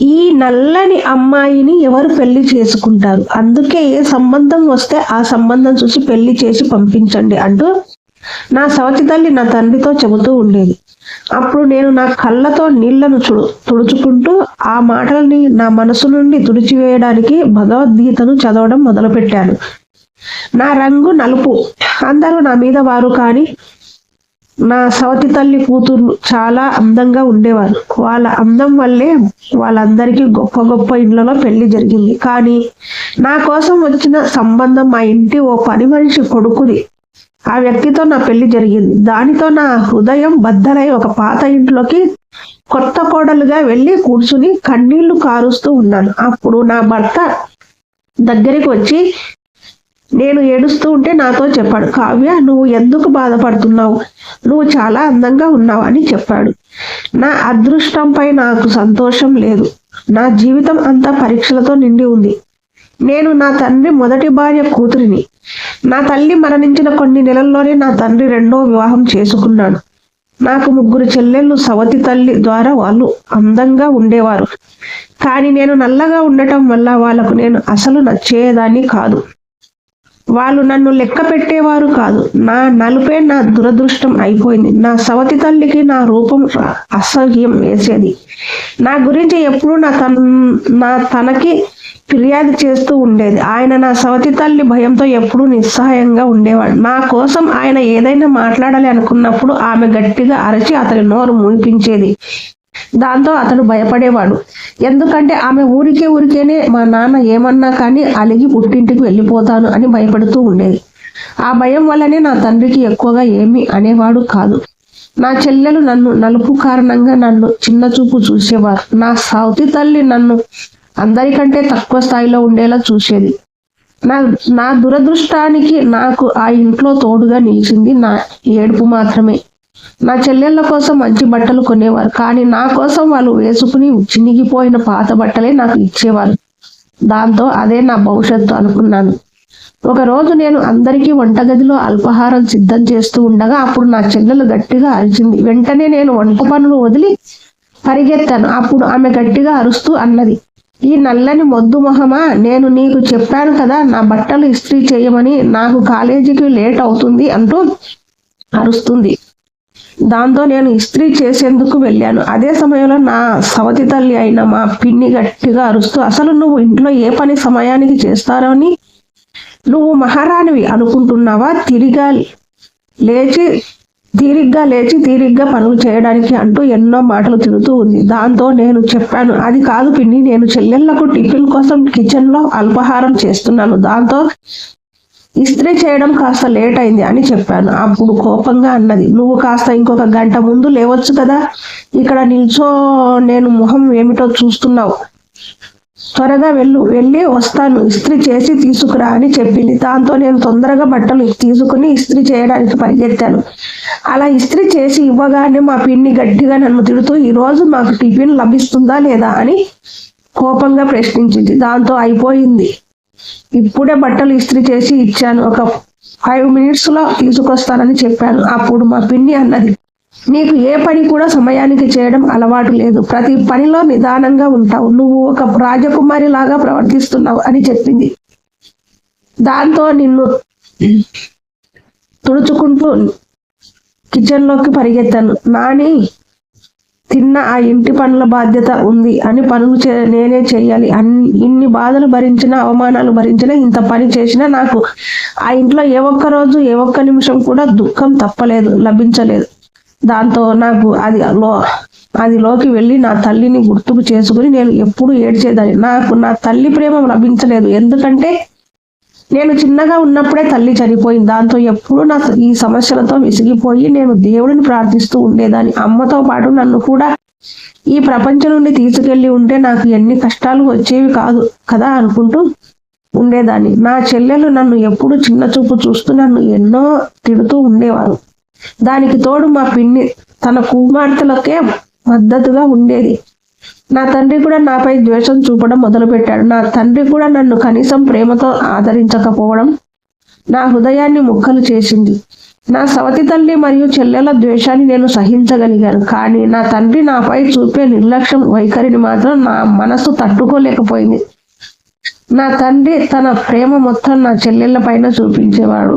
ఈ నల్లని అమ్మాయిని ఎవరు పెళ్ళి చేసుకుంటారు? అందుకే ఏ సంబంధం వస్తే ఆ సంబంధం చూసి పెళ్ళి చేసి పంపించండి అంటూ నా సవతి తల్లి నా తండ్రితో చెబుతూ ఉండేది. అప్పుడు నేను నా కళ్ళతో నీళ్ళను తుడుచుకుంటూ ఆ మాటలని నా మనసు నుండి తుడిచివేయడానికి భగవద్గీతను చదవడం మొదలుపెట్టాను. నా రంగు నలుపు. అందరూ నా మీద వారు కానీ నా సవతి తల్లి కూతుర్లు చాలా అందంగా ఉండేవారు. వాళ్ళ అందం వల్లే వాళ్ళందరికీ గొప్ప గొప్ప ఇండ్లలో పెళ్ళి జరిగింది. కానీ నా కోసం వచ్చిన సంబంధం మా ఇంటి ఓ పని మనిషి కొడుకుది. ఆ వ్యక్తితో నా పెళ్ళి జరిగింది. దానితో నా హృదయం బద్దలై ఒక పాత ఇంట్లోకి కొత్త కోడలుగా వెళ్ళి కూర్చుని కన్నీళ్ళు కారుస్తూ ఉన్నాను. అప్పుడు నా భర్త దగ్గరికి వచ్చి నేను ఏడుస్తూ ఉంటే నాతో చెప్పాడు కావ్య నువ్వు ఎందుకు బాధపడుతున్నావు? నువ్వు చాలా అందంగా ఉన్నావు అని చెప్పాడు. నా అదృష్టంపై నాకు సంతోషం లేదు. నా జీవితం అంతా పరీక్షలతో నిండి ఉంది. నేను నా తండ్రి మొదటి భార్య కూతురిని. నా తల్లి మరణించిన కొన్ని నెలల్లోనే నా తండ్రి రెండో వివాహం చేసుకున్నాడు. నాకు ముగ్గురు చెల్లెళ్ళు సవతి తల్లి ద్వారా వాళ్ళు అందంగా ఉండేవారు. కానీ నేను నల్లగా ఉండటం వల్ల వాళ్ళకు నేను అసలు నచ్చేదాన్ని కాదు. వాళ్ళు నన్ను లెక్క పెట్టేవారు కాదు. నా నలుపే నా దురదృష్టం అయిపోయింది. నా సవతి తల్లికి నా రూపం అసహ్యం వేసేది. నా గురించి ఎప్పుడూ నా తన నా తనకి ఫిర్యాదు చేస్తూ ఉండేది. ఆయన నా సవతి తల్లి భయంతో ఎప్పుడూ నిస్సహాయంగా ఉండేవాడు. నా కోసం ఆయన ఏదైనా మాట్లాడాలి అనుకున్నప్పుడు ఆమె గట్టిగా అరచి అతని నోరు మునిపించేది. దాంతో అతడు భయపడేవాడు. ఎందుకంటే ఆమె ఊరికే ఊరికేనే మా నాన్న ఏమన్నా కానీ అలిగి పుట్టింటికి వెళ్ళిపోతాను అని భయపడుతూ ఉండేది. ఆ భయం వల్లనే నా తండ్రికి ఎక్కువగా ఏమీ అనేవాడు కాదు. నా చెల్లెలు నన్ను నలుపు కారణంగా నన్ను చిన్న చూపు చూసేవారు. నా సౌతి తల్లి నన్ను అందరికంటే తక్కువ స్థాయిలో ఉండేలా చూసేది. నా నా దురదృష్టానికి నాకు ఆ ఇంట్లో తోడుగా నిలిచింది నా ఏడుపు మాత్రమే. నా చెల్లెళ్ళ కోసం మంచి బట్టలు కొనేవారు కానీ నా కోసం వాళ్ళు వేసుకుని చినిగిపోయిన పాత బట్టలే నాకు ఇచ్చేవారు. దాంతో అదే నా భవిష్యత్తు అనుకున్నాను. ఒక రోజు నేను అందరికీ వంటగదిలో అల్పాహారం సిద్ధం చేస్తూ ఉండగా అప్పుడు నా చెల్లెలు గట్టిగా అరిచింది. వెంటనే నేను వంట పనులు వదిలి పరిగెత్తాను. అప్పుడు ఆమె గట్టిగా అరుస్తూ అన్నది ఈ నల్లని మొద్దు మొహమా? నేను నీకు చెప్పాను కదా నా బట్టలు ఇస్త్రీ చేయమని నాకు కాలేజీకి లేట్ అవుతుంది అంటూ అరుస్తుంది. దాంతో నేను ఇస్త్రీ చేసేందుకు వెళ్ళాను. అదే సమయంలో నా సవతి తల్లి అయిన మా పిన్ని గట్టిగా అరుస్తూ అసలు నువ్వు ఇంట్లో ఏ పని సమయానికి చేస్తారని? నువ్వు మహారాణివి అనుకుంటున్నావా? తిరిగా లేచి తీరిగ్గా లేచి తీరిగ్గా పనులు చేయడానికి అంటూ ఎన్నో మాటలు తిరుగుతూ ఉంది. దాంతో నేను చెప్పాను అది కాదు పిన్ని నేను చెల్లెళ్ళకు టిఫిన్ కోసం కిచెన్లో అల్పాహారం చేస్తున్నాను. దాంతో ఇస్త్రీ చేయడం కాస్త లేట్ అయింది అని చెప్పాను. అప్పుడు కోపంగా అన్నది నువ్వు కాస్త ఇంకొక గంట ముందు లేవచ్చు కదా? ఇక్కడ నిల్చో నేను మొహం ఏమిటో చూస్తున్నావు. త్వరగా వెళ్ళు వెళ్ళి వస్తాను. ఇస్త్రీ చేసి తీసుకురా అని చెప్పింది. దాంతో నేను తొందరగా బట్టలు తీసుకుని ఇస్త్రీ చేయడానికి పరిగెత్తాను. అలా ఇస్త్రీ చేసి ఇవ్వగానే మా పిన్ని గట్టిగా నన్ను తిడుతూ ఈరోజు మాకు టిఫిన్ లభిస్తుందా లేదా? అని కోపంగా ప్రశ్నించింది. దాంతో అయిపోయింది. ఇప్పుడే బట్టలు ఇస్త్రీ చేసి ఇచ్చాను. ఒక ఫైవ్ మినిట్స్లో తీసుకొస్తానని చెప్పాను అప్పుడు మా పిన్ని అన్నది నీకు ఏ పని కూడా సమయానికి చేయడం అలవాటు లేదు. ప్రతి పనిలో నిదానంగా ఉంటావు. నువ్వు ఒక రాజకుమారి లాగా ప్రవర్తిస్తున్నావు అని చెప్పింది. దాంతో నిన్ను తుడుచుకుంటూ కిచెన్లోకి పరిగెత్తాను. నాని తిన్న ఆ ఇంటి పనుల బాధ్యత ఉంది అని పనులు చే నేనే చేయాలి. అన్ని ఇన్ని బాధలు భరించిన అవమానాలు భరించిన ఇంత పని చేసినా నాకు ఆ ఇంట్లో ఏ ఒక్క రోజు ఏ ఒక్క నిమిషం కూడా దుఃఖం తప్పలేదు లభించలేదు. దాంతో నాకు అది లో అది లోకి వెళ్ళి నా తల్లిని గుర్తుకు చేసుకుని నేను ఎప్పుడు ఏడ్చేదాన్ని. నాకు నా తల్లి ప్రేమ లభించలేదు. ఎందుకంటే నేను చిన్నగా ఉన్నప్పుడే తల్లి చనిపోయింది. దాంతో ఎప్పుడు నా ఈ సమస్యలతో విసిగిపోయి నేను దేవుడిని ప్రార్థిస్తూ ఉండేదాన్ని. అమ్మతో పాటు నన్ను కూడా ఈ ప్రపంచం నుండి తీసుకెళ్ళి ఉంటే నాకు ఎన్ని కష్టాలు వచ్చేవి కాదు కదా అనుకుంటూ ఉండేదాన్ని. నా చెల్లెలు నన్ను ఎప్పుడు చిన్న చూపు చూస్తూ నన్ను ఎన్నో తిడుతూ ఉండేవారు. దానికి తోడు మా పిన్ని తన కుమార్తెలకే మద్దతుగా ఉండేది. నా తండ్రి కూడా నాపై ద్వేషం చూపడం మొదలుపెట్టాడు. నా తండ్రి కూడా నన్ను కనీసం ప్రేమతో ఆదరించకపోవడం నా హృదయాన్ని ముక్కలు చేసింది. నా సవతి తల్లి మరియు చెల్లెల ద్వేషాన్ని నేను సహించగలిగాను. కానీ నా తండ్రి నాపై చూపే నిర్లక్ష్యం వైఖరిని మాత్రం నా మనసు తట్టుకోలేకపోయింది. నా తండ్రి తన ప్రేమ మొత్తం నా చెల్లెళ్ళ పైన చూపించేవాడు.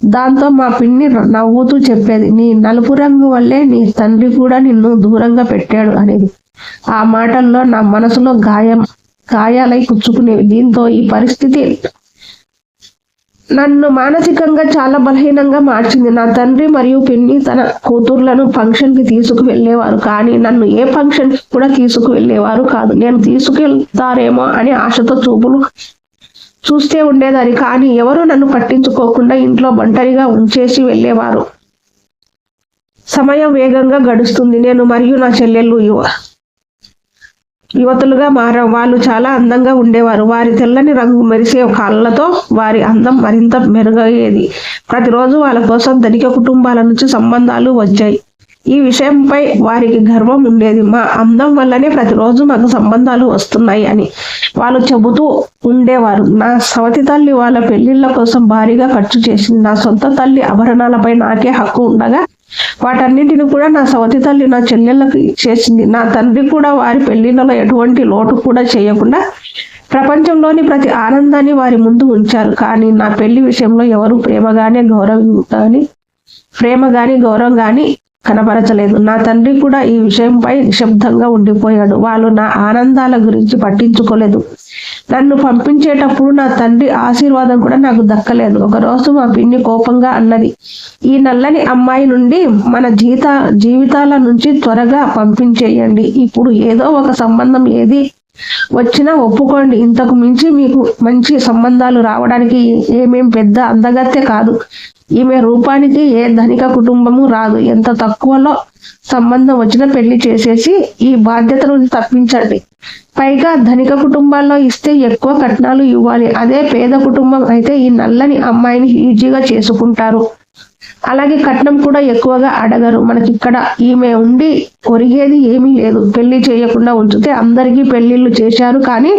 దాంతో మా పిన్ని నవ్వుతూ చెప్పేది నీ నలుపు రంగు వల్లే నీ తండ్రి కూడా నిన్ను దూరంగా పెట్టాడు అనేది. ఆ మాటల్లో నా మనసులో గాయం గాయాలై కుచ్చుకునేవి దీంతో ఈ పరిస్థితి నన్ను మానసికంగా చాలా బలహీనంగా మార్చింది. నా తండ్రి మరియు పిన్ని తన కూతుర్లను ఫంక్షన్కి తీసుకు కానీ నన్ను ఏ ఫంక్షన్కి కూడా తీసుకువెళ్ళేవారు కాదు. నేను తీసుకెళ్తారేమో అని ఆశతో చూపులు చూస్తే ఉండేదాన్ని కానీ ఎవరు నన్ను పట్టించుకోకుండా ఇంట్లో ఒంటరిగా ఉంచేసి వెళ్ళేవారు. సమయం వేగంగా గడుస్తుంది. నేను మరియు నా చెల్లెళ్ళు యువ యువతులుగా మార వాళ్ళు చాలా అందంగా ఉండేవారు. వారి తెల్లని రంగు మెరిసే కళ్ళతో వారి అందం మరింత మెరుగయ్యేది. ప్రతిరోజు వాళ్ళ కోసం ధనిక కుటుంబాల నుంచి సంబంధాలు వచ్చాయి. ఈ విషయంపై వారికి గర్వం ఉండేది. మా అందం వల్లనే ప్రతిరోజు మాకు సంబంధాలు వస్తున్నాయి అని వాళ్ళు చెబుతూ ఉండేవారు. నా సవతి తల్లి వాళ్ళ పెళ్ళిళ్ళ కోసం భారీగా ఖర్చు చేసింది. నా సొంత తల్లి ఆభరణాలపై నాకే హక్కు ఉండగా వాటన్నింటిని కూడా నా సవతి తల్లి నా చెల్లెళ్ళకి చేసింది. నా తండ్రి కూడా వారి పెళ్ళిళ్ళలో ఎటువంటి లోటు కూడా చేయకుండా ప్రపంచంలోని ప్రతి ఆనందాన్ని వారి ముందు ఉంచారు. కానీ నా పెళ్ళి విషయంలో ఎవరు ప్రేమగానే గౌరవం కానీ ప్రేమ గాని గౌరవం గాని కనపరచలేదు నా తండ్రి కూడా ఈ విషయంపై నిశ్శబ్దంగా ఉండిపోయాడు. వాళ్ళు నా ఆనందాల గురించి పట్టించుకోలేదు. నన్ను పంపించేటప్పుడు నా తండ్రి ఆశీర్వాదం కూడా నాకు దక్కలేదు. ఒకరోజు మా పిన్ని కోపంగా అన్నది ఈ నల్లని అమ్మాయి నుండి మన జీత జీవితాల నుంచి త్వరగా పంపించేయండి. ఇప్పుడు ఏదో ఒక సంబంధం ఏది వచ్చినా ఒప్పుకోండి. ఇంతకు మించి మీకు మంచి సంబంధాలు రావడానికి ఏమేం పెద్ద అందగత్తే కాదు. ఈమె రూపానికి ఏ ధనిక కుటుంబము రాదు. ఎంత తక్కువలో సంబంధం వచ్చినా పెళ్ళి చేసేసి ఈ బాధ్యతను తప్పించండి. పైగా ధనిక కుటుంబాల్లో ఇస్తే ఎక్కువ కట్నాలు ఇవ్వాలి. అదే పేద కుటుంబం అయితే ఈ నల్లని అమ్మాయిని ఈజీగా చేసుకుంటారు. అలాగే కట్నం కూడా ఎక్కువగా అడగరు. మనకి ఇక్కడ ఈమె ఉండి ఒరిగేది ఏమీ లేదు. పెళ్ళి చేయకుండా ఉంచితే అందరికీ పెళ్ళిళ్ళు చేశారు కానీ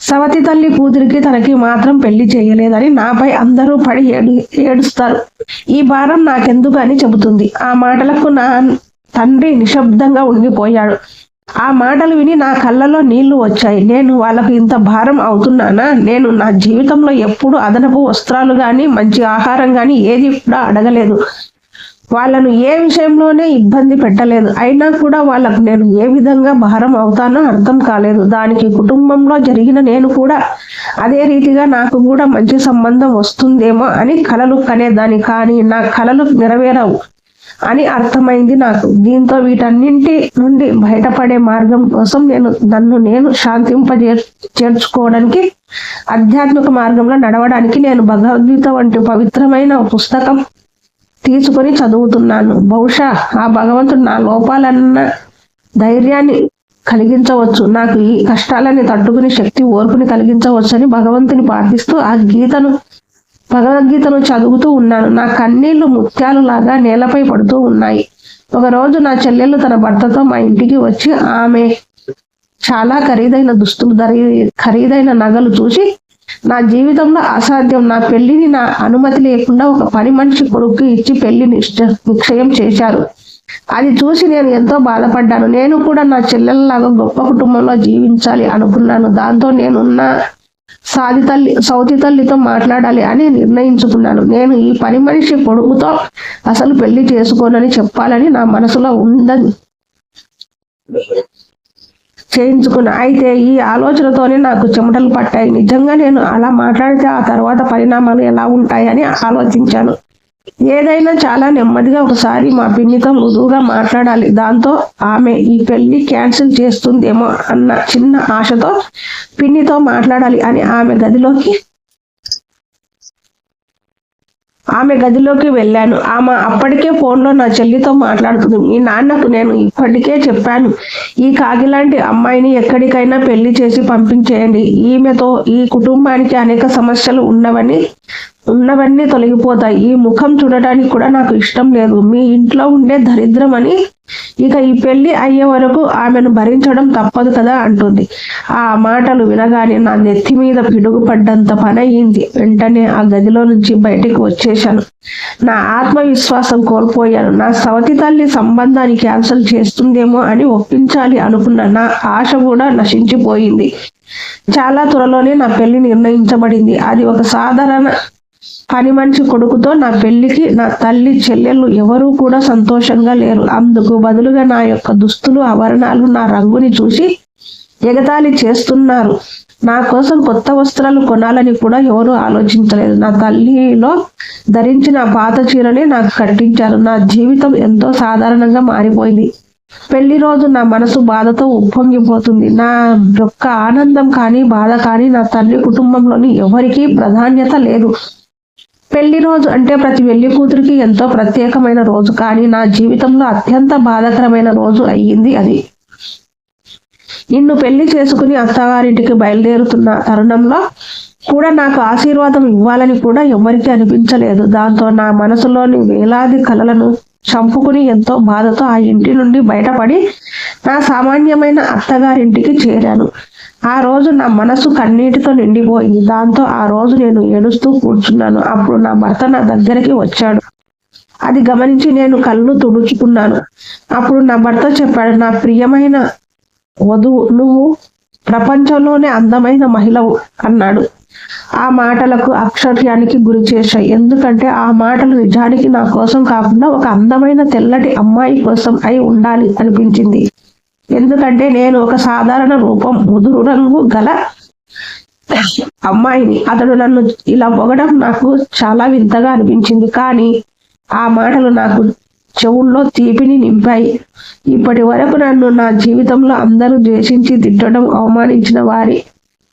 సవతి తల్లి కూతురికి తనకి మాత్రం పెళ్ళి చేయలేదని నాపై అందరూ పడి ఏడు ఏడుస్తారు. ఈ భారం నాకెందుకు అని చెబుతుంది. ఆ మాటలకు నా తండ్రి నిశ్శబ్దంగా ఉండిపోయాడు ఆ మాటలు విని నా కళ్ళలో నీళ్ళు వచ్చాయి. నేను వాళ్ళకు ఇంత భారం అవుతున్నానా? నేను నా జీవితంలో ఎప్పుడు అదనపు వస్త్రాలు కానీ మంచి ఆహారం కానీ ఏది కూడా అడగలేదు. వాళ్ళను ఏ విషయంలోనే ఇబ్బంది పెట్టలేదు. అయినా కూడా వాళ్ళకు నేను ఏ విధంగా భారం అవుతానో అర్థం కాలేదు. దానికి కుటుంబంలో జరిగిన నేను కూడా అదే రీతిగా నాకు కూడా మంచి సంబంధం వస్తుందేమో అని కలలు కనేదాన్ని. కానీ నా కలలు నెరవేరవు అని అర్థమైంది నాకు. దీంతో వీటన్నింటి నుండి బయటపడే మార్గం కోసం నేను నన్ను నేను శాంతింపజే చేర్చుకోవడానికి ఆధ్యాత్మిక మార్గంలో నడవడానికి నేను భగవద్గీత వంటి పవిత్రమైన పుస్తకం తీసుకొని చదువుతున్నాను. బహుశా ఆ భగవంతుడు నా లోపాలన్న ధైర్యాన్ని కలిగించవచ్చు. నాకు ఈ కష్టాలని తట్టుకుని శక్తి ఓర్పుని కలిగించవచ్చు అని భగవంతుని ప్రార్థిస్తూ ఆ గీతను భగవద్గీతను చదువుతూ ఉన్నాను. నా కన్నీళ్ళు ముత్యాలు లాగా నేలపై పడుతూ ఉన్నాయి. ఒకరోజు నా చెల్లెలు తన భర్తతో మా ఇంటికి వచ్చి ఆమె చాలా ఖరీదైన దుస్తులు ధరి ఖరీదైన నగలు చూసి నా జీవితంలో అసాధ్యం. నా పెళ్ళిని నా అనుమతి లేకుండా ఒక పని మనిషి కొడుకు ఇచ్చి పెళ్ళి నిశ్చయం చేశారు. అది చూసి నేను ఎంతో బాధపడ్డాను. నేను కూడా నా చెల్లెలలాగా గొప్ప కుటుంబంలో జీవించాలి అనుకున్నాను. దాంతో నేనున్న సాది తల్లి సౌతి తల్లితో మాట్లాడాలి అని నిర్ణయించుకున్నాను. నేను ఈ పని మనిషి కొడుకుతో అసలు పెళ్ళి చేసుకోనని చెప్పాలని నా మనసులో ఉందని. చేయించుకున్నా. అయితే ఈ ఆలోచనతోనే నాకు చెమటలు పట్టాయి. నిజంగా నేను అలా మాట్లాడితే ఆ తర్వాత పరిణామాలు ఎలా ఉంటాయని ఆలోచించాను. ఏదైనా చాలా నెమ్మదిగా ఒకసారి మా పిన్నితో మృదువుగా మాట్లాడాలి. దాంతో ఆమె ఈ పెళ్ళి క్యాన్సిల్ చేస్తుందేమో అన్న చిన్న ఆశతో పిన్నితో మాట్లాడాలి అని ఆమె గదిలోకి ఆమె గదిలోకి వెళ్ళాను. ఆమె అప్పటికే ఫోన్లో నా చెల్లితో మాట్లాడుతుంది. మీ నాన్నకు నేను ఇప్పటికే చెప్పాను. ఈ కాగిలాంటి అమ్మాయిని ఎక్కడికైనా పెళ్ళి చేసి పంపించేయండి. ఈమెతో ఈ కుటుంబానికి అనేక సమస్యలు ఉన్నవని ఉన్నవన్నీ తొలగిపోతాయి. ఈ ముఖం చూడటానికి కూడా నాకు ఇష్టం లేదు. మీ ఇంట్లో ఉండే దరిద్రం అని ఇక ఈ పెళ్ళి అయ్యే వరకు ఆమెను భరించడం తప్పదు కదా అంటుంది. ఆ మాటలు వినగానే నా నెత్తి మీద పిడుగు పడ్డంత పని అయింది వెంటనే ఆ గదిలో నుంచి బయటికి వచ్చేశాను. నా ఆత్మవిశ్వాసం కోల్పోయాను. నా సవతి తల్లి సంబంధాన్ని క్యాన్సిల్ చేస్తుందేమో అని ఒప్పించాలి అనుకున్న నా ఆశ కూడా నశించిపోయింది. చాలా త్వరలోనే నా పెళ్ళి నిర్ణయించబడింది. అది ఒక సాధారణ పని మనిషి కొడుకుతో నా పెళ్ళికి నా తల్లి చెల్లెళ్ళు ఎవరూ కూడా సంతోషంగా లేరు. అందుకు బదులుగా నా యొక్క దుస్తులు ఆభరణాలు నా రంగుని చూసి ఎగతాళి చేస్తున్నారు. నా కోసం కొత్త వస్త్రాలు కొనాలని కూడా ఎవరు ఆలోచించలేదు. నా తల్లిలో ధరించిన పాత చీరని నాకు కట్టించారు. నా జీవితం ఎంతో సాధారణంగా మారిపోయింది. పెళ్ళి రోజు నా మనసు బాధతో ఉప్పొంగిపోతుంది. నా యొక్క ఆనందం కానీ బాధ కానీ నా తల్లి కుటుంబంలోని ఎవరికీ ప్రాధాన్యత లేదు. పెళ్ళి రోజు అంటే ప్రతి పెళ్ళి కూతురికి ఎంతో ప్రత్యేకమైన రోజు. కానీ నా జీవితంలో అత్యంత బాధాకరమైన రోజు అయ్యింది అది. నిన్ను పెళ్ళి చేసుకుని అత్తగారింటికి బయలుదేరుతున్న తరుణంలో కూడా నాకు ఆశీర్వాదం ఇవ్వాలని కూడా ఎవరికీ అనిపించలేదు. దాంతో నా మనసులోని వేలాది కలలను చంపుకుని ఎంతో బాధతో ఆ ఇంటి నుండి బయటపడి నా సామాన్యమైన అత్తగారింటికి చేరాను. ఆ రోజు నా మనసు కన్నీటితో నిండిపోయింది. దాంతో ఆ రోజు నేను ఏడుస్తూ కూర్చున్నాను. అప్పుడు నా భర్త నా దగ్గరికి వచ్చాడు. అది గమనించి నేను కళ్ళు తుడుచుకున్నాను. అప్పుడు నా భర్త చెప్పాడు నా ప్రియమైన వధువు నువ్వు ప్రపంచంలోనే అందమైన మహిళవు అన్నాడు. ఆ మాటలకు అక్షర్యానికి గురి చేశాయి. ఎందుకంటే ఆ మాటలు నిజానికి నా కోసం కాకుండా ఒక అందమైన తెల్లటి అమ్మాయి కోసం అయి ఉండాలి అనిపించింది. ఎందుకంటే నేను ఒక సాధారణ రూపం ముదురు రంగు గల అమ్మాయిని. అతడు నన్ను ఇలా పొగడం నాకు చాలా వింతగా అనిపించింది. కానీ ఆ మాటలు నాకు చెవుల్లో తీపిని నింపాయి. ఇప్పటి వరకు నన్ను నా జీవితంలో అందరూ ద్వేషించి తిట్టడం అవమానించిన వారి.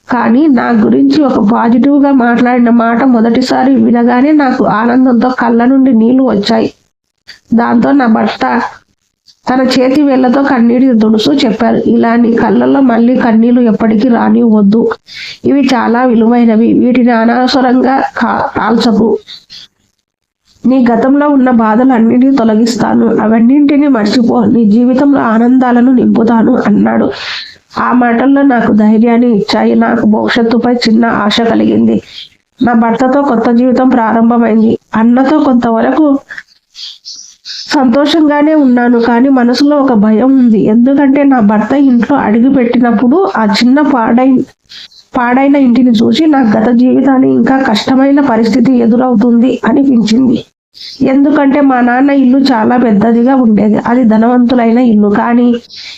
కానీ నా గురించి ఒక పాజిటివ్గా మాట్లాడిన మాట మొదటిసారి వినగానే నాకు ఆనందంతో కళ్ళ నుండి నీళ్ళు వచ్చాయి. దాంతో నా భర్త తన చేతి వేళ్ళతో కన్నీటి దుడుసు చెప్పారు. ఇలా నీ కళ్ళల్లో మళ్ళీ కన్నీళ్ళు ఎప్పటికీ రానివ్వద్దు. ఇవి చాలా విలువైనవి. వీటిని అనవసరంగా కాల్చకు. నీ గతంలో ఉన్న బాధలన్నిటినీ తొలగిస్తాను. అవన్నింటినీ మర్చిపో. నీ జీవితంలో ఆనందాలను నింపుతాను అన్నాడు. ఆ మాటల్లో నాకు ధైర్యాన్ని ఇచ్చాయి. నాకు భవిష్యత్తుపై చిన్న ఆశ కలిగింది. నా భర్తతో కొత్త జీవితం ప్రారంభమైంది. అన్నతో కొంతవరకు సంతోషంగానే ఉన్నాను కానీ మనసులో ఒక భయం ఉంది. ఎందుకంటే నా భర్త ఇంట్లో అడుగు పెట్టినప్పుడు ఆ చిన్న పాడై పాడైన ఇంటిని చూసి నా గత జీవితాన్ని ఇంకా కష్టమైన పరిస్థితి ఎదురవుతుంది అనిపించింది. ఎందుకంటే మా నాన్న ఇల్లు చాలా పెద్దదిగా ఉండేది. అది ధనవంతులైన ఇల్లు. కానీ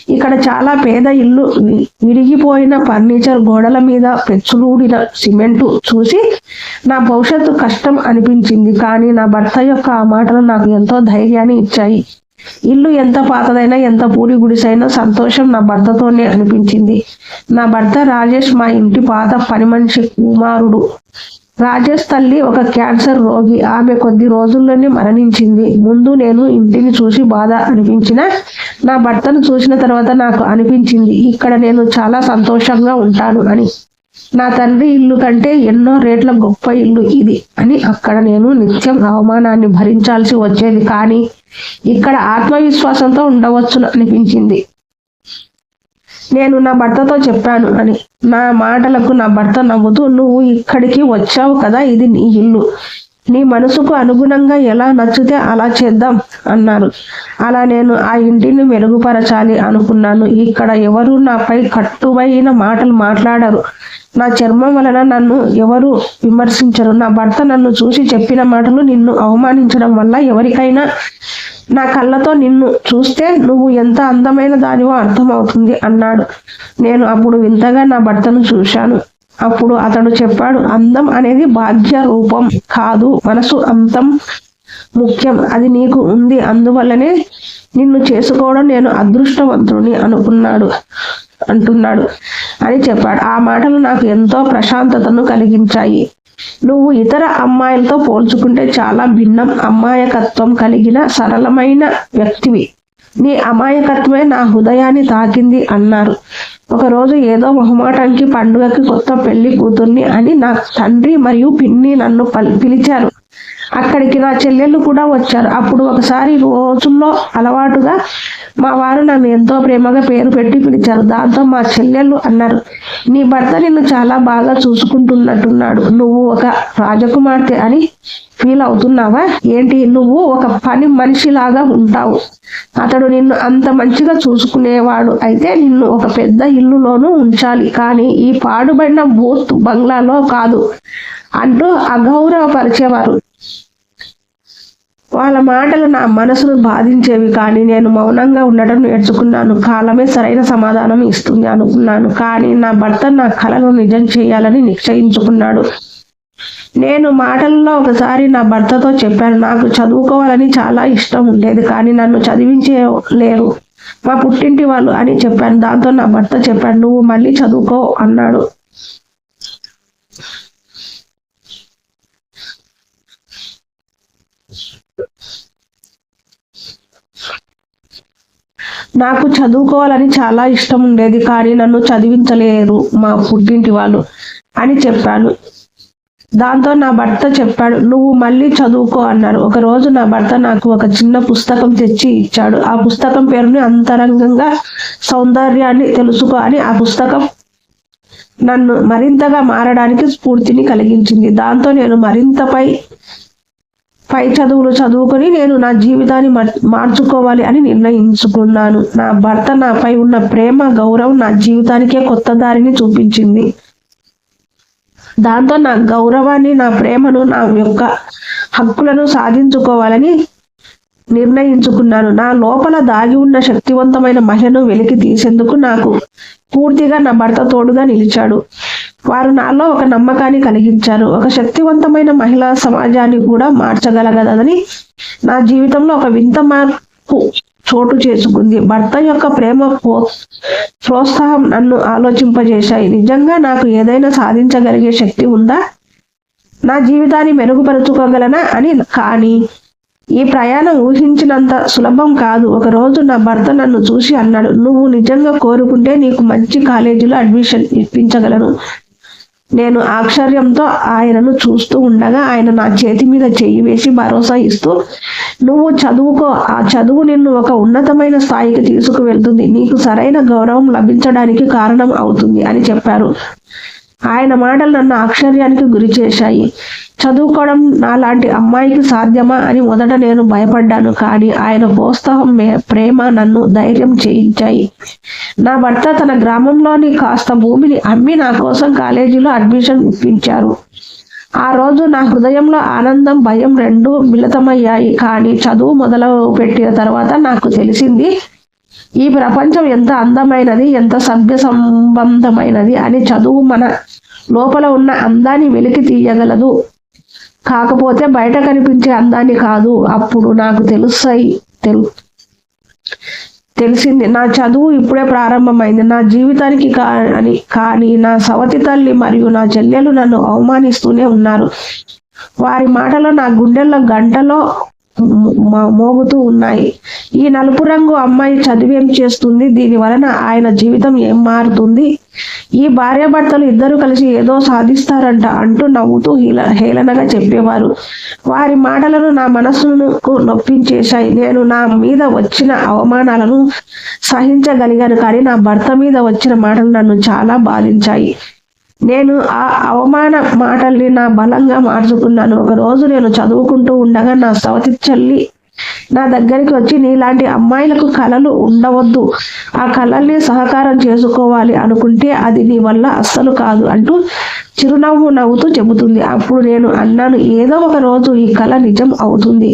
ఇక్కడ చాలా పేద ఇల్లు. విరిగిపోయిన ఫర్నిచర్ గోడల మీద పెచ్చులూడిన సిమెంటు చూసి నా భవిష్యత్తు కష్టం అనిపించింది. కానీ నా భర్త యొక్క ఆ మాటలు నాకు ఎంతో ధైర్యాన్ని ఇచ్చాయి. ఇల్లు ఎంత పాతదైనా ఎంత పూరి గుడిసైనా సంతోషం నా భర్తతోనే అనిపించింది. నా భర్త రాజేష్ మా ఇంటి పాత పని మనిషి కుమారుడు. రాజేష్ తల్లి ఒక క్యాన్సర్ రోగి. ఆమె కొద్ది రోజుల్లోనే మరణించింది. ముందు నేను ఇంటిని చూసి బాధ అనిపించిన నా భర్తను చూసిన తర్వాత నాకు అనిపించింది ఇక్కడ నేను చాలా సంతోషంగా ఉంటాను అని. నా తండ్రి ఇల్లు కంటే ఎన్నో రేట్ల గొప్ప ఇల్లు ఇది అని అక్కడ నేను నిత్యం అవమానాన్ని భరించాల్సి వచ్చేది. కానీ ఇక్కడ ఆత్మవిశ్వాసంతో ఉండవచ్చును అనిపించింది. నేను నా భర్తతో చెప్పాను అని. నా మాటలకు నా భర్త నవ్వుతూ నువ్వు ఇక్కడికి వచ్చావు కదా ఇది నీ ఇల్లు. నీ మనసుకు అనుగుణంగా ఎలా నచ్చితే అలా చేద్దాం అన్నారు. అలా నేను ఆ ఇంటిని మెరుగుపరచాలి అనుకున్నాను. ఇక్కడ ఎవరు నాపై కట్టువైన మాటలు మాట్లాడరు. నా చర్మం వలన నన్ను ఎవరు విమర్శించరు. నా భర్త నన్ను చూసి చెప్పిన మాటలు నిన్ను అవమానించడం వల్ల ఎవరికైనా నా కళ్ళతో నిన్ను చూస్తే నువ్వు ఎంత అందమైన దానివో అర్థమవుతుంది అన్నాడు. నేను అప్పుడు వింతగా నా భర్తను చూశాను. అప్పుడు అతడు చెప్పాడు అందం అనేది భాగ్య రూపం కాదు మనసు అంతం ముఖ్యం. అది నీకు ఉంది అందువల్లనే నిన్ను చేసుకోవడం నేను అదృష్టవంతుని అనుకున్నాడు అంటున్నాడు అని చెప్పాడు. ఆ మాటలు నాకు ఎంతో ప్రశాంతతను కలిగించాయి. నువ్వు ఇతర అమ్మాయిలతో పోల్చుకుంటే చాలా భిన్నం అమాయకత్వం కలిగిన సరళమైన వ్యక్తివి. నీ అమాయకత్వమే నా హృదయాన్ని తాకింది అన్నారు. ఒకరోజు ఏదో మొహమాటానికి పండుగకి కొత్త పెళ్ళి కూతుర్ని అని నా తండ్రి మరియు పిన్ని నన్ను పిలిచారు. అక్కడికి నా చెల్లెళ్ళు కూడా వచ్చారు. అప్పుడు ఒకసారి రోజుల్లో అలవాటుగా మా వారు నన్ను ఎంతో ప్రేమగా పేరు పెట్టి పిలిచారు. దాంతో మా చెల్లెళ్ళు అన్నారు నీ భర్త నిన్ను చాలా బాగా చూసుకుంటున్నట్టున్నాడు. నువ్వు ఒక రాజకుమార్తె అని ఫీల్ అవుతున్నావా? ఏంటి? నువ్వు ఒక పని మనిషిలాగా ఉంటావు. అతడు నిన్ను అంత మంచిగా చూసుకునేవాడు. అయితే నిన్ను ఒక పెద్ద ఇల్లులోనూ ఉంచాలి. కానీ ఈ పాడుబడిన బూత్ బంగ్లాలో కాదు అంటూ అగౌరవపరిచేవారు. వాళ్ళ మాటలు నా మనసును బాధించేవి కానీ నేను మౌనంగా ఉండడం నేర్చుకున్నాను. కాలమే సరైన సమాధానం ఇస్తుంది అనుకున్నాను. కానీ నా భర్త నా కళను నిజం చేయాలని నిశ్చయించుకున్నాడు. నేను మాటల్లో ఒకసారి నా భర్తతో చెప్పాను. నాకు చదువుకోవాలని చాలా ఇష్టం ఉండేది కానీ నన్ను చదివించే లేరు మా పుట్టింటి వాళ్ళు అని చెప్పాను. దాంతో నా భర్త చెప్పాడు నువ్వు మళ్ళీ చదువుకో అన్నాడు. నాకు చదువుకోవాలని చాలా ఇష్టం ఉండేది కానీ నన్ను చదివించలేరు మా పుట్టింటి వాళ్ళు అని చెప్పాను దాంతో నా భర్త చెప్పాడు నువ్వు మళ్ళీ చదువుకో అన్నారు. ఒక రోజు నా భర్త నాకు ఒక చిన్న పుస్తకం తెచ్చి ఇచ్చాడు. ఆ పుస్తకం పేరుని అంతరంగంగా సౌందర్యాన్ని తెలుసుకో అని ఆ పుస్తకం నన్ను మరింతగా మారడానికి స్ఫూర్తిని కలిగించింది. దాంతో నేను మరింతపై పై చదువులు చదువుకొని నేను నా జీవితాన్ని మార్చుకోవాలి అని నిర్ణయించుకున్నాను. నా భర్త నాపై ఉన్న ప్రేమ గౌరవం నా జీవితానికే కొత్త దారిని చూపించింది. దాంతో నా గౌరవాన్ని నా ప్రేమను నా యొక్క హక్కులను సాధించుకోవాలని నిర్ణయించుకున్నాను. నా లోపల దాగి ఉన్న శక్తివంతమైన మహిళను వెలికి తీసేందుకు నాకు పూర్తిగా నా భర్త తోడుగా నిలిచాడు. వారు నాలో ఒక నమ్మకాన్ని కలిగించారు. ఒక శక్తివంతమైన మహిళా సమాజాన్ని కూడా మార్చగలగదని నా జీవితంలో ఒక వింత మార్పు చోటు చేసుకుంది. భర్త యొక్క ప్రేమ ప్రోత్సాహం నన్ను ఆలోచింపజేశాయి. నిజంగా నాకు ఏదైనా సాధించగలిగే శక్తి ఉందా? నా జీవితాన్ని మెరుగుపరుచుకోగలనా అని కానీ ఈ ప్రయాణం ఊహించినంత సులభం కాదు. ఒక రోజు నా భర్త నన్ను చూసి అన్నాడు నువ్వు నిజంగా కోరుకుంటే నీకు మంచి కాలేజీలో అడ్మిషన్ ఇప్పించగలను. నేను ఆశ్చర్యంతో ఆయనను చూస్తూ ఉండగా ఆయన నా చేతి మీద చెయ్యి వేసి భరోసా ఇస్తూ నువ్వు చదువుకో. ఆ చదువు నిన్ను ఒక ఉన్నతమైన స్థాయికి తీసుకువెళ్తుంది. నీకు సరైన గౌరవం లభించడానికి కారణం అవుతుంది అని చెప్పారు. ఆయన మాటలు నన్ను ఆశ్చర్యానికి గురి చేశాయి. చదువుకోవడం నాలాంటి అమ్మాయికి సాధ్యమా అని మొదట నేను భయపడ్డాను. కానీ ఆయన ప్రోత్సాహం మే- ప్రేమ నన్ను ధైర్యం చేయించాయి. నా భర్త తన గ్రామంలోని కాస్త భూమిని అమ్మి నా కోసం కాలేజీలో అడ్మిషన్ ఇప్పించారు. ఆ రోజు నా హృదయంలో ఆనందం భయం రెండు మిళితమయ్యాయి. కానీ చదువు మొదలు పెట్టిన తర్వాత నాకు తెలిసింది ఈ ప్రపంచం ఎంత అందమైనది ఎంత సభ్య సంబంధమైనది అని చదువు మన లోపల ఉన్న అందాన్ని వెలికి తీయగలదు. కాకపోతే బయట కనిపించే అందాన్ని కాదు. అప్పుడు నాకు తెలుసాయి తెలు తెలిసింది. నా చదువు ఇప్పుడే ప్రారంభమైంది. నా జీవితానికి కానీ కానీ నా సవతి తల్లి మరియు నా చెల్లెలు నన్ను అవమానిస్తూనే ఉన్నారు. వారి మాటలో నా గుండెల్లో గంటలో మోగుతూ ఉన్నాయి. ఈ నలుపు రంగు అమ్మాయి చదివేం చేస్తుంది? దీని వలన ఆయన జీవితం ఏం మారుతుంది? ఈ భార్యాభర్తలు ఇద్దరు కలిసి ఏదో సాధిస్తారంట అంటూ నవ్వుతూ హీల హేళనగా చెప్పేవారు. వారి మాటలను నా మనస్సును నొప్పించేశాయి. నేను నా మీద వచ్చిన అవమానాలను సహించగలిగాను కానీ నా భర్త మీద వచ్చిన మాటలు నన్ను చాలా బాధించాయి. నేను ఆ అవమాన మాటల్ని నా బలంగా మార్చుకున్నాను ఒక రోజు నేను చదువుకుంటూ ఉండగా నా సవతి చెల్లి నా దగ్గరికి వచ్చి నీలాంటి అమ్మాయిలకు కళలు ఉండవద్దు. ఆ కళల్ని సహకారం చేసుకోవాలి అనుకుంటే అది నీ వల్ల అస్సలు కాదు అంటూ చిరునవ్వు నవ్వుతూ చెబుతుంది. అప్పుడు నేను అన్నాను ఏదో ఒక రోజు ఈ కళ నిజం అవుతుంది.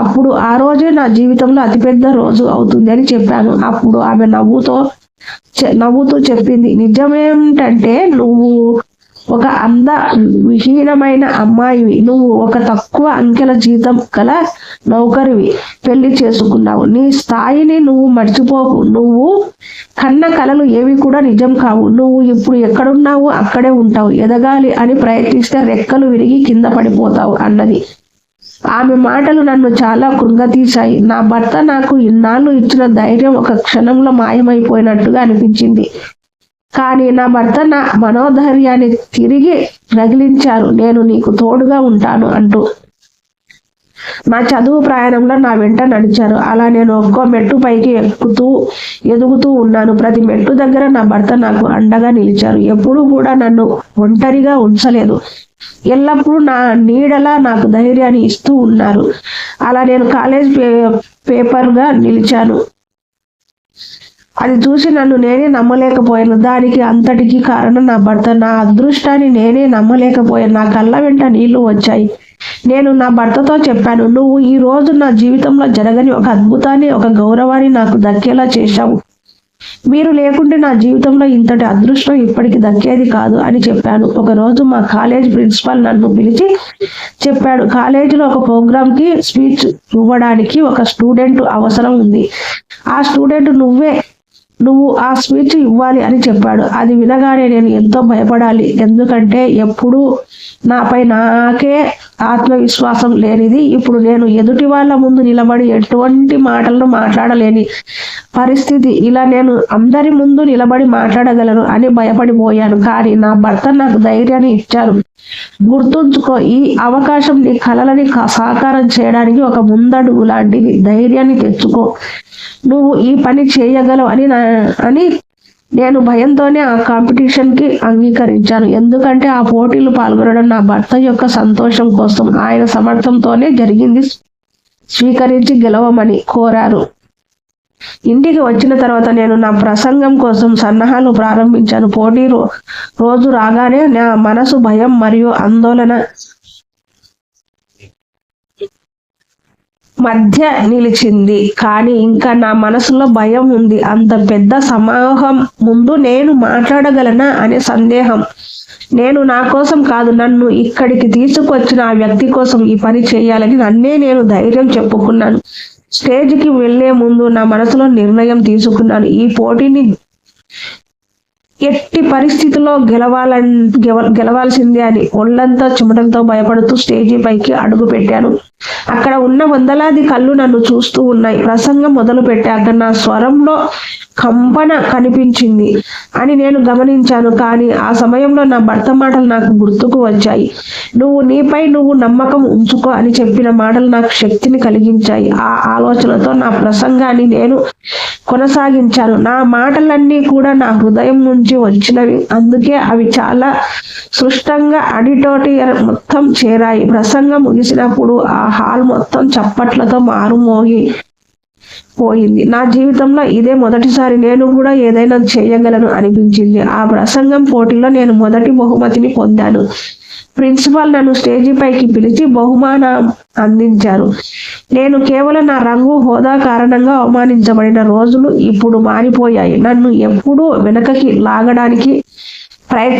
అప్పుడు ఆ రోజే నా జీవితంలో అతిపెద్ద రోజు అవుతుంది అని చెప్పాను. అప్పుడు ఆమె నవ్వుతో నవ్వుతూ చెప్పింది. నిజమేమిటంటే నువ్వు ఒక అంద విహీనమైన అమ్మాయివి. నువ్వు ఒక తక్కువ అంకెల జీతం గల నౌకరివి. పెళ్ళి చేసుకున్నావు. నీ స్థాయిని నువ్వు మర్చిపోకు. నువ్వు కన్న కలలు ఏవి కూడా నిజం కావు. నువ్వు ఇప్పుడు ఎక్కడున్నావు అక్కడే ఉంటావు. ఎదగాలి అని ప్రయత్నిస్తే రెక్కలు విరిగి కింద పడిపోతావు అన్నది. ఆమె మాటలు నన్ను చాలా కృంగతీశాయి. నా భర్త నాకు ఇన్నాళ్ళు ఇచ్చిన ధైర్యం ఒక క్షణంలో మాయమైపోయినట్టుగా అనిపించింది. కానీ నా భర్త నా మనోధైర్యాన్ని తిరిగి రగిలించారు. నేను నీకు తోడుగా ఉంటాను అంటూ నా చదువు ప్రయాణంలో నా వెంట నడిచారు. అలా నేను ఒక్కో మెట్టు పైకి ఎక్కుతూ ఎదుగుతూ ఉన్నాను. ప్రతి మెట్టు దగ్గర నా భర్త నాకు అండగా నిలిచారు. ఎప్పుడూ కూడా నన్ను ఒంటరిగా ఉంచలేదు. ఎల్లప్పుడూ నా నీడలా నాకు ధైర్యాన్ని ఇస్తూ ఉన్నారు. అలా నేను కాలేజ్ పే పేపర్గా నిలిచాను. అది చూసి నన్ను నేనే నమ్మలేకపోయాను. దానికి అంతటికి కారణం నా భర్త. నా అదృష్టాన్ని నేనే నమ్మలేకపోయాను. నా కళ్ళ వెంట నీళ్ళు వచ్చాయి. నేను నా భర్తతో చెప్పాను నువ్వు ఈ రోజు నా జీవితంలో జరగని ఒక అద్భుతాన్ని ఒక గౌరవాన్ని నాకు దక్కేలా చేశావు. మీరు లేకుంటే నా జీవితంలో ఇంతటి అదృష్టం ఇప్పటికి దక్కేది కాదు అని చెప్పాను. ఒకరోజు మా కాలేజ్ ప్రిన్సిపాల్ నన్ను పిలిచి చెప్పాడు కాలేజీలో ఒక ప్రోగ్రాంకి స్పీచ్ ఇవ్వడానికి ఒక స్టూడెంట్ అవసరం ఉంది. ఆ స్టూడెంట్ నువ్వే నువ్వు ఆ స్పీచ్ ఇవ్వాలి అని చెప్పాడు. అది వినగానే నేను ఎంతో భయపడాలి. ఎందుకంటే ఎప్పుడూ నాపై నాకే ఆత్మవిశ్వాసం లేనిది. ఇప్పుడు నేను ఎదుటి వాళ్ళ ముందు నిలబడి ఎటువంటి మాటలను మాట్లాడలేని పరిస్థితి. ఇలా నేను అందరి ముందు నిలబడి మాట్లాడగలను అని భయపడిపోయాను. కానీ నా భర్త నాకు ధైర్యాన్ని ఇచ్చారు. గుర్తుంచుకో ఈ అవకాశం నీ కలలని సాకారం చేయడానికి ఒక ముందడుగు లాంటిది. ధైర్యాన్ని తెచ్చుకో. నువ్వు ఈ పని చేయగలవు అని నా అని నేను భయంతోనే ఆ కాంపిటీషన్కి అంగీకరించాను. ఎందుకంటే ఆ పోటీలు పాల్గొనడం నా భర్త యొక్క సంతోషం కోసం ఆయన సమర్థంతోనే జరిగింది. స్వీకరించి గెలవమని కోరారు. ఇంటికి వచ్చిన తర్వాత నేను నా ప్రసంగం కోసం సన్నాహాలు ప్రారంభించాను. పోటీ రోజు రాగానే నా మనసు భయం మరియు ఆందోళన మధ్య నిలిచింది. కానీ ఇంకా నా మనసులో భయం ఉంది. అంత పెద్ద సమూహం ముందు నేను మాట్లాడగలనా అనే సందేహం. నేను నా కోసం కాదు నన్ను ఇక్కడికి తీసుకొచ్చిన ఆ వ్యక్తి కోసం ఈ పని చేయాలని నన్నే నేను ధైర్యం చెప్పుకున్నాను. స్టేజ్కి వెళ్ళే ముందు నా మనసులో నిర్ణయం తీసుకున్నాను. ఈ పోటీని ఎట్టి పరిస్థితుల్లో గెలవాలని గెవ- గెలవాల్సిందే అని ఒళ్ళంతా చెమటలతో భయపడుతూ స్టేజీ పైకి అడుగు పెట్టాను. అక్కడ ఉన్న వందలాది కళ్ళు నన్ను చూస్తూ ఉన్నాయి. ప్రసంగం మొదలు పెట్టాక నా స్వరంలో కంపన కనిపించింది అని నేను గమనించాను. కానీ ఆ సమయంలో నా భర్త మాటలు నాకు గుర్తుకు వచ్చాయి. నువ్వు నీపై నువ్వు నమ్మకం ఉంచుకో అని చెప్పిన మాటలు నాకు శక్తిని కలిగించాయి. ఆ ఆలోచనతో నా ప్రసంగాన్ని నేను కొనసాగించాను. నా మాటలన్నీ కూడా నా హృదయం నుంచి వచ్చినవి. అందుకే అవి చాలా స్పష్టంగా ఆడిటోరియర్ మొత్తం చేరాయి. ప్రసంగం ముగిసినప్పుడు ఆ హాల్ మొత్తం చప్పట్లతో మారుమోగి పోయింది. నా జీవితంలో ఇదే మొదటిసారి నేను కూడా ఏదైనా చేయగలను అనిపించింది. ఆ ప్రసంగం పోటీలో నేను మొదటి బహుమతిని పొందాను. ప్రిన్సిపాల్ నన్ను స్టేజీ పైకి పిలిచి బహుమానం అందించారు. నేను కేవలం నా రంగు హోదా కారణంగా అవమానించబడిన రోజులు ఇప్పుడు మారిపోయాయి. నన్ను ఎప్పుడూ వెనకకి లాగడానికి ప్రయత్ని